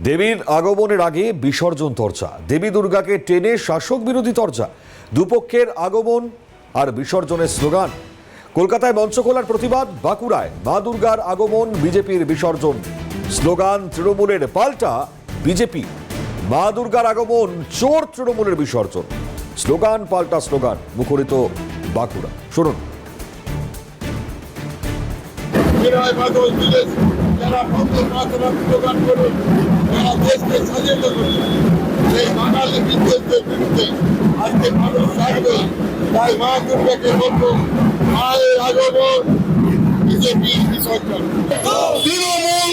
দেবীর আগমনের আগে বিসর্জন চর্চা দেবী দুর্গাকে টেনে শাসক বিরোধী চর্চা দুপক্ষের আগমন আর বিসর্জনের স্লোগান। কলকাতায় মঞ্চ খোলার প্রতিবাদ, বাঁকুড়ায় মা দুর্গার আগমন, বিজেপির বিসর্জন। স্লোগান তৃণমূলের পাল্টা, বিজেপি। মা দুর্গার আগমন, চোর তৃণমূলের বিসর্জন। স্লোগান পাল্টা স্লোগান, মুখরিত বাঁকুড়া। শুনুন। যারা বন্ধু মাতরম স্লোগান করুন। যারা দেশকে স্বাধীন করছে সেই বাঙালি বিদ্বেষদের বিরুদ্ধে আজকে মানুষ থাকবে তাই মা দুর্গাকে বলব মায়ের আগমন বিজেপি সরকার তৃণমূল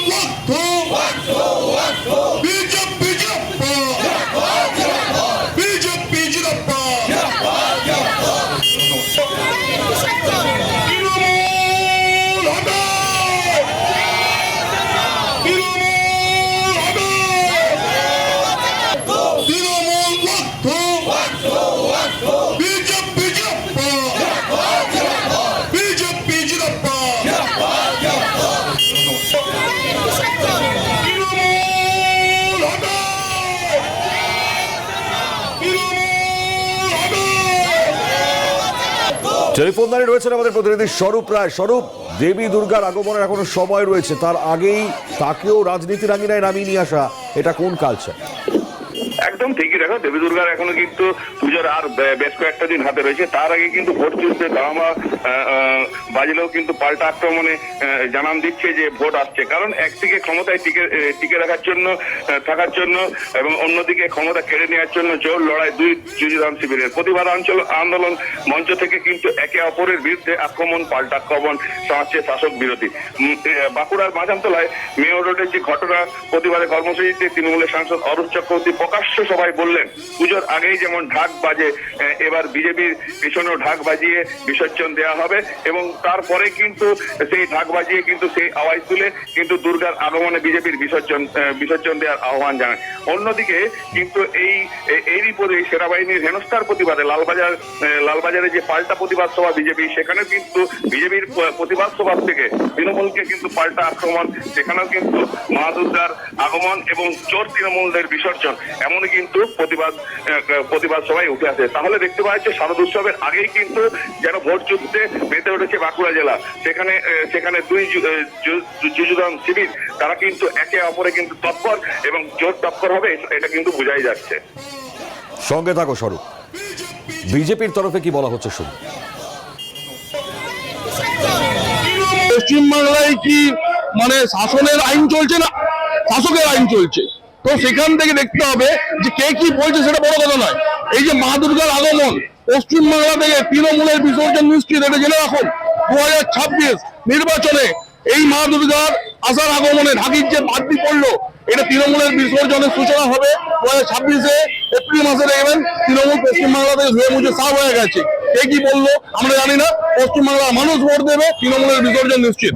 টেলিফোন লাইনে রয়েছেন আমাদের প্রতিনিধি স্বরূপ রায়। স্বরূপ, দেবী দুর্গার আগমনের এখনও সময় রয়েছে। তার আগেই তাকেও রাজনীতির আঙিনায় নামিয়ে নিয়ে আসা, এটা কোন কালচার একদম ঠিকই দেখো, দেবী দুর্গার এখনও কিন্তু পুজোর আর বেশ কয়েকটা দিন হাতে রয়েছে। তার আগে কিন্তু ভোট যুদ্ধে দামা বাজলেও কিন্তু পাল্টা আক্রমণে জানান দিচ্ছে যে ভোট আসছে। কারণ একদিকে ক্ষমতায় টিকে টিকে রাখার জন্য থাকার জন্য এবং অন্যদিকে ক্ষমতা কেড়ে নেওয়ার জন্য জোর লড়াই দুই যুযুধান শিবিরের। প্রতিবাদ অঞ্চল আন্দোলন মঞ্চ থেকে কিন্তু একে অপরের বিরুদ্ধে আক্রমণ, পাল্টা আক্রমণ চালাচ্ছে শাসক বিরোধী। বাঁকুড়ার মাঝামতলায় মেয়র রোডের যে ঘটনা প্রতিবাদে কর্মসূচিতে তৃণমূলের সাংসদ অরূপ চক্রবর্তী প্রকাশ্য সবাই বললেন, পুজোর আগেই যেমন ঢাক বাজে এবার বিজেপির পিছনেও ঢাক বাজিয়ে বিসর্জন দেওয়া হবে এবং তারপরে কিন্তু সেই ঢাক বাজিয়ে কিন্তু সেই আওয়াজ তুলে কিন্তু দুর্গার আগমনে বিজেপির বিসর্জন বিসর্জন দেওয়ার আহ্বান জানায়। অন্যদিকে কিন্তু এই এরই পরে সেনাবাহিনীর হেনস্থার প্রতিবাদে লালবাজার লালবাজারে যে পাল্টা প্রতিবাদ সভা বিজেপি সেখানে কিন্তু বিজেপির প্রতিবাদ সভা থেকে তৃণমূলকে কিন্তু পাল্টা আক্রমণ, সেখানেও কিন্তু মা দুর্গার আগমন এবং চোর তৃণমূলদের বিসর্জন এমনই কিন্তু প্রতিবাদ প্রতিবাদ সবাই উঠে আসে। তাহলে দেখতে পাওয়া যাচ্ছে শারদ উৎসবের আগেই কিন্তু যেন ভোট যুদ্ধে মেতে উঠেছে বাঁকুড়া জেলা। সেখানে সেখানে দুই যু- এ, যু- যুযুধান শিবির তারা কিন্তু একে অপরে কিন্তু তৎপর এবং জোর তৎপর হবে এটা কিন্তু বোঝাই যাচ্ছে। সঙ্গে থাকো স্বরূপ। বিজেপির তরফে কি বলা হচ্ছে শুনুন। পশ্চিমবাংলায় কি মানে শাসনের আইন চলছে না? শাসকের আইন চলছে। তো সেখান থেকে দেখতে হবে যে কে কি বলছে সেটা বড় কথা নয়। এই যে মা দুর্গার আগমন পশ্চিমবাংলা থেকে তৃণমূলের বিসর্জন নিশ্চিত, এটা জেনে রাখুন। দু ছাব্বিশ নির্বাচনে এই মা দুর্গার আসার আগমনে ঢাকির যে বাদটি পড়ল, এটা তৃণমূলের বিসর্জনের সূচনা হবে। দু হাজার ছাব্বিশে এপ্রিল মাসে দেখবেন তৃণমূল পশ্চিমবাংলা থেকে ধুয়ে মুছে সাফ হয়ে গেছে। কে কি বলল, আমরা জানি না। পশ্চিমবাংলার মানুষ ভোট দেবে, তৃণমূলের বিসর্জন নিশ্চিত।